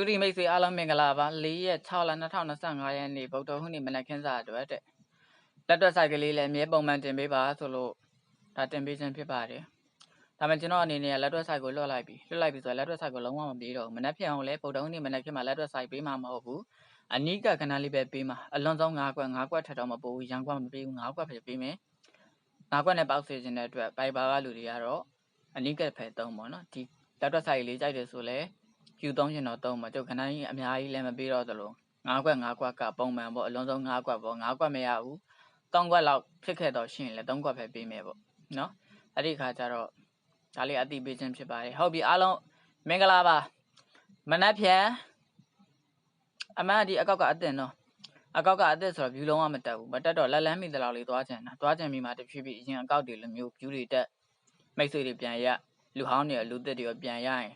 ဒုတိမိတ်ဆွေအားလုံးမင်္ဂလာပါ၄ရက်6လ2025ရက်နေ့ဗုဒ္ဓဟူးနေ့မနက်ခင်းစာအတွက်တဲ့လက်တွက်ဆိုင်ကလေးလည်းအမြဲပုံမှန်တင်ပေးပါဆိုလို့ဒါတင်ပေးခြင်းဖြစ်ပါတယ်ဒါပေမဲ့ကျွန်တော်အနေနဲ့လက်တွက်ဆိုင်ကိုလွှတ်လိုက်ပြီလွှတ်လိုက်ပြီဆိုတော့လက်တွက်ဆိုင်ကိုလုံးဝမပေးတော့ဘူးမနက်ဖြန်အောင်လည်းဗုဒ္ဓဟူးနေ့မနက်ခင်းမှာလက်တွက်ဆိုင်ပေးမှာမဟုတ်ဘူးအနိကကဏ္ဍလေးပဲပေးမှာအလွန်ဆုံး9ကွက်9ကွက်ထက်တော့မပိုဘူးရန်ကွက်မပေးဘူး9ကွက်ပဲပေးမယ်9ကွက်နဲ့ပေါက်စေခြင်းတဲ့အတွက်ပိုက်ပါကလူတွေကတော့အနိကဖယ်သုံးပေါ့နော်ဒီလက်တွက်ဆိုင်လေးကြိုက်တယ်ဆိုလ ည်း Q 3ရှင်တော့သုံးမှာကျုပ်ခဏကြီးအများကြီးလည်းမပေးတော့သလို9ကွက်9ကွက်ကပုံမှန်ပေါ့အလုံးစုံ9ကွက်ပေါ့9ကွက်မရဘူး3ကွက်လောက်ဖြစ်ခဲ့တော့ရှင်လည်း3ကွက်ပဲပေးမယ်ပေါ့နော်အဲ့ဒီခါကျတော့ဒါလေးအတိပေးခြင်းဖြစ်ပါတယ်ဟုတ်ပြီအားလုံးမင်္ဂလာပါမနက်ဖြန်အမှန်ဒီအကောက်ကအတင်တော့အကောက်ကအသက်ဆိုတော့ view လုံးဝမတက်ဘူးမတက်တော့လက်လန်းမိတလောက်လေးသွားချင်တာသွားချင်ပြီးမှတဖြည်းဖြည်းအရင်အကောက်တွေလိုမျိုး view တွေတက်မိတ်ဆွေတွေပြန်ရလူဟောင်းတွေလူသက်တွေရောပြန်ရရင်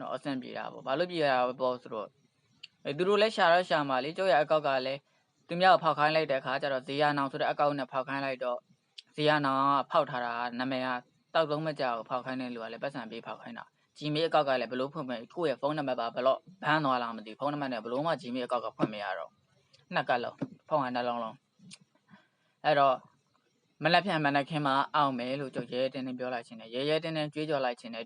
တော့အဆင်ပြေတာပေါ့ဘာလို့ပြေရတာပေါ့ဆိုတော့အဲသူတို့လည်းရှာတော့ရှာမှာလေကျုပ်ရဲ့အကောက်ကလည်းသူများကိုဖောက်ခိုင်းလိုက်တဲ့အခါကျတော့ဇေယနောင်ဆိုတဲ့အကောက်နဲ့ဖောက်ခိုင်းလိုက်တော့ဇေယနောင်ကဖောက်ထားတာနာမည်ကတောက်သုံးမကြောက်ဖောက်ခိုင်းတဲ့လူကလည်းပတ်စံပေးဖောက်ခိုင်းတာ Gmail အကောက်ကလည်းဘလို့ဖွင့်မယ်ကိုယ့်ရဲ့ဖုန်းနံပါတ်ပါဘလို့ဘန်းသွားလားမသိဖုန်းနံပါတ်နဲ့ဘလို့မှ Gmail အကောက်ကဖွင့်မရတော့နှစ်ကတ်လုံးဖုန်းဟန်နှလုံးလုံးအဲ့တော့မလက်ဖြန်မနက်ခင်းမှာအောင်မယ်လို့ကြုတ်ရဲတင်းတင်းပြောလိုက်ခြင်းနဲ့ရဲရဲတင်းတင်းကြွေးကြော်လိုက်ခြင်းနဲ့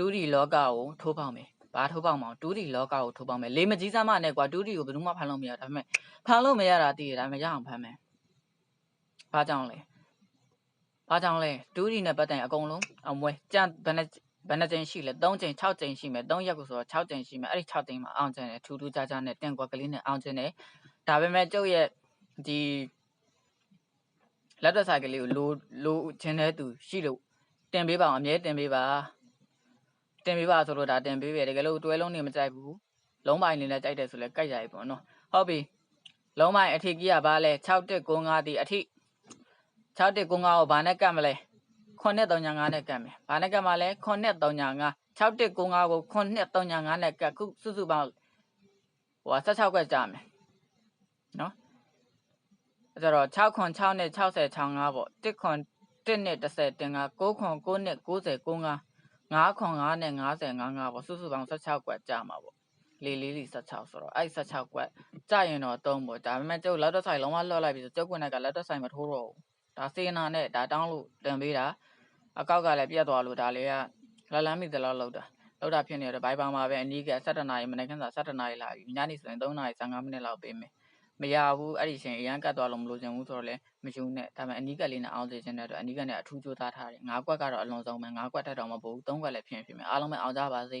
တူဒီလောကကိုထိုးပေါက်မယ်ဘာထိုးပေါက်မအောင်တူဒီလောကကိုထိုးပေါက်မယ်လေမကြီးစမ်းမနဲ့ကွာတူဒီကိုဘယ်သူမှဖမ်းလို့မရဒါပေမဲ့ဖမ်းလို့မရတာတည်ရဒါပေမဲ့ရအောင်ဖမ်းမယ်ဘာကြောင့်လဲဘာကြောင့်လဲတူဒီနဲ့ပတ်တိုင်အကုန်လုံးအမွဲကြံဘယ်နဲ့ဘယ်နှကြိမ်ရှိလဲ3ကြိမ်6ကြိမ်ရှိမယ်3ရက်ကိုဆိုတော့6ကြိမ်ရှိမယ်အဲ့ဒီ6ကြိမ်မှာအောင်ကျန်တယ်ထူးထူးခြားခြားနဲ့တင့်ကွက်ကလေးနဲ့အောင်ကျန်တယ်ဒါပေမဲ့ကျုပ်ရဲ့ဒီလက်သက်ဆိုင်ကလေးကိုလိုလိုချင်တဲ့သူရှိလို့တင်ပေးပါအောင်အမြဲတင်ပေးပါ တင်ပေးပါဆိုတော့ဒါတင်ပေးပဲတကယ်လို့တွဲလုံးနေမကြိုက်ဘူးလုံးပိုင်းနေလည်းကြိုက်တယ်ဆိုလဲကြိုက်ကြပြီပေါ့နော်ဟုတ်ပြီလုံးပိုင်းအထီကြီးကဘာလဲ6195ဒီအထီ6195ကိုဘာနဲ့ကတ်မလဲ9335နဲ့ကတ်မယ်ဘာနဲ့ကတ်မလဲ9335 6195ကို9335နဲ့ကတ်ခုစုစုပေါင်းဟို16ခွက်ကြာမယ်နော်အဲ့တော့6ခွန်6နဲ့60 65ပေါ့1ခွန်1နဲ့30တင်က9ခွန်9နဲ့90 95 9ခွန်9နဲ့50 55ပေါ့စုစုပေါင်း16ခွက်ကြာမှာပေါ့လေးလေးလေး16ဆိုတော့အဲ့16ကွက်ကြာရင်တော့3ပေါ့ဒါပေမဲ့ကျုပ်လက်တော့ဆိုင်လုံးဝလွှတ်လိုက်ပြီဆိုကျုပ်ကွက်ကလက်တော့ဆိုင်မထိုးတော့ဘူးဒါစေနာနဲ့ဒါတောင်းလို့တင်ပေးတာအကောက်ကလည်းပြတ်သွားလို့ဒါလေးကလလန်းမိသလောက်လောက်တာလောက်တာဖြစ်နေတော့ဘိုင်ပေါင်မှာပဲအနီးက17နာရီမနေ့ကစား17နာရီလာပြီညနေဆိုရင်3နာရီ15မိနစ်လောက်ပေးမယ် မရဘူးအဲ့ဒီအချိန်အရန်ကတ်သွားလို့မလို့ချင်ဘူးဆိုတော့လည်းမယူနဲ့ဒါပေမဲ့အနီးကပ်လေးနဲ့အောင်စေချင်တဲ့အတွက်အနီးကပ်နဲ့အထူးကြိုးစားထားတယ်ငါးကွက်ကတော့အလွန်ဆုံးပဲငါးကွက်ထက်တော့မပိုဘူးသုံးကွက်လည်းဖြစ်ရင်ဖြစ်မယ်အားလုံးပဲအောင်ကြပါစေ